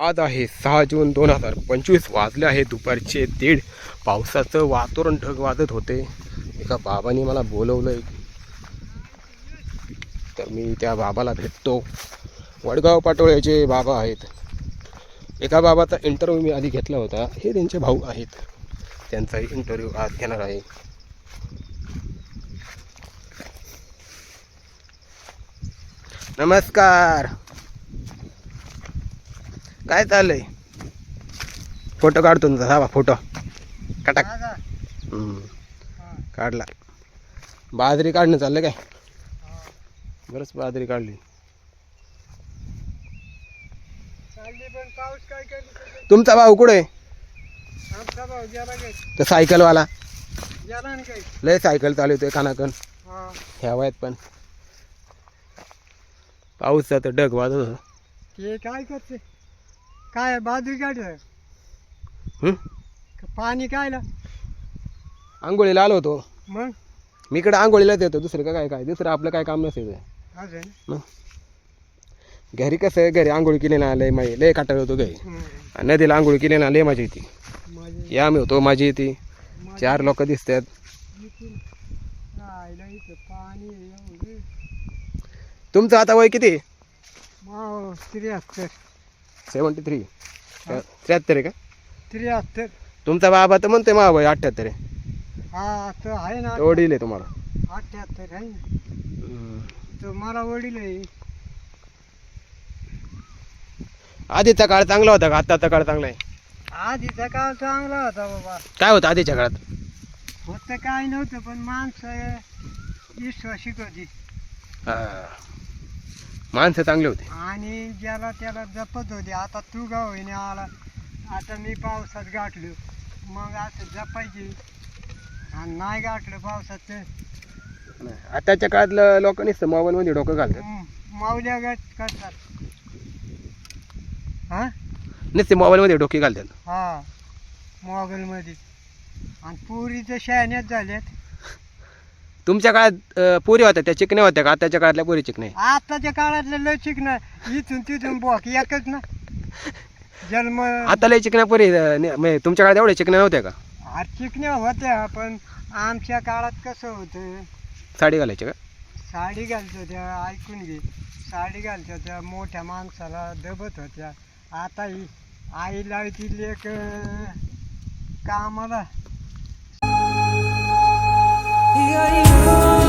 आज आहे सहा जून दोन हजार पंचवीस. वाजले आहे दुपारचे दीड. पावसाचं वातावरण ढग वाजत होते. एका बाबांनी मला बोलवलंय तर मी त्या बाबाला भेटतो. वडगाव पाटोळ्याचे बाबा आहेत. एका बाबाचा इंटरव्ह्यू मी आधी घेतला होता. हे त्यांचे भाऊ आहेत. त्यांचा इंटरव्ह्यू आज घेणार आहे. नमस्कार. काय चाललंय? फोटो काढतो तुमचा हा फोटो. कटाक. काढला. बाजरी काढणं चाललं काय? बरंच बाजरी काढली. पाऊस तुमचा भाऊ कुठे? तर सायकलवाला. लय सायकल चालवतोय कानाकन हा. ह्या वयात पण. पाऊसाचं ढग वाजत होतं. ते काय करते? काय बाजू काढलं हम्म? पाणी कायला? आंघोळीला आलो होतो. मग? मी इकडे आंघोळीलाच येतो दुसरं काय काय दुसरं आपलं काय काम नसायचं अजून? घरी कसं आहे घरी आंघोळ केली ना लय माही लय काटाळ होतो घरी. हम्म. आणि नदीला आंघोळ केली ना लय माझी येते. माझे या मी होतो माझी येते. चार लोक दिसतात. इथून राहिलं इथं पाणी एवढं. तुमचं आता वय किती? माव त्र्याहत्तर. Seventy three. त्र्याहत्तर आहे का? त्र्याहत्तर. तुमचा बाबा तर म्हणतोय मा वय अठ्ठ्याहत्तर आहे. हा तर आहे ना तर वडील आहे तुम्हाला. अठ्ठ्याहत्तर आहे ना. तर मला वडील आहे. आधीचा काळ चांगला होता का? आत्ताचा काळ चांगला आहे? आधीचा काळ चांगला होता बाबा. काय होतं आधीच्या काळात? होतं काय नव्हतं पण माणसं होती हा. माणसं चांगले होते. आणि ज्याला त्याला जपत होते. आता तू का होईने आला. आता मी पावसात गाठलो. मग असं जपायची. आणि नाही गाठलं पावसात तर. आताच्या काळातलं लोकांनी मोबाईल मध्ये डोकं घालतात. हं, माऊल्या गट करतात. हा? नुसते मोबाईल मध्ये डोके घालतात. हा. मोबाईलमध्ये आणि पुरी तर शहाण्यात झाल्यात तुमच्या काळात अं, पोरी होत्या त्या चिकण्या होत्या का? आताच्या काळातल्या पोरी चिकण्या आताच्या काळातलं लय शिकणं इथून तिथून बॉक एकच ना. जन्म आता लय चिकण्या पोरी अं, ने- म्हणजे तुमच्या काळात एवढ्या चिकण्या नव्हत्या का? चिकण्या होत्या पण आमच्या काळात कसं होतं? साडी घालायची का? साडी घालत होत्या ऐकून घे. साडी घालत होत्या मोठ्या माणसाला दबत होत्या. आता ही आई लावती लेक कामाला here you are.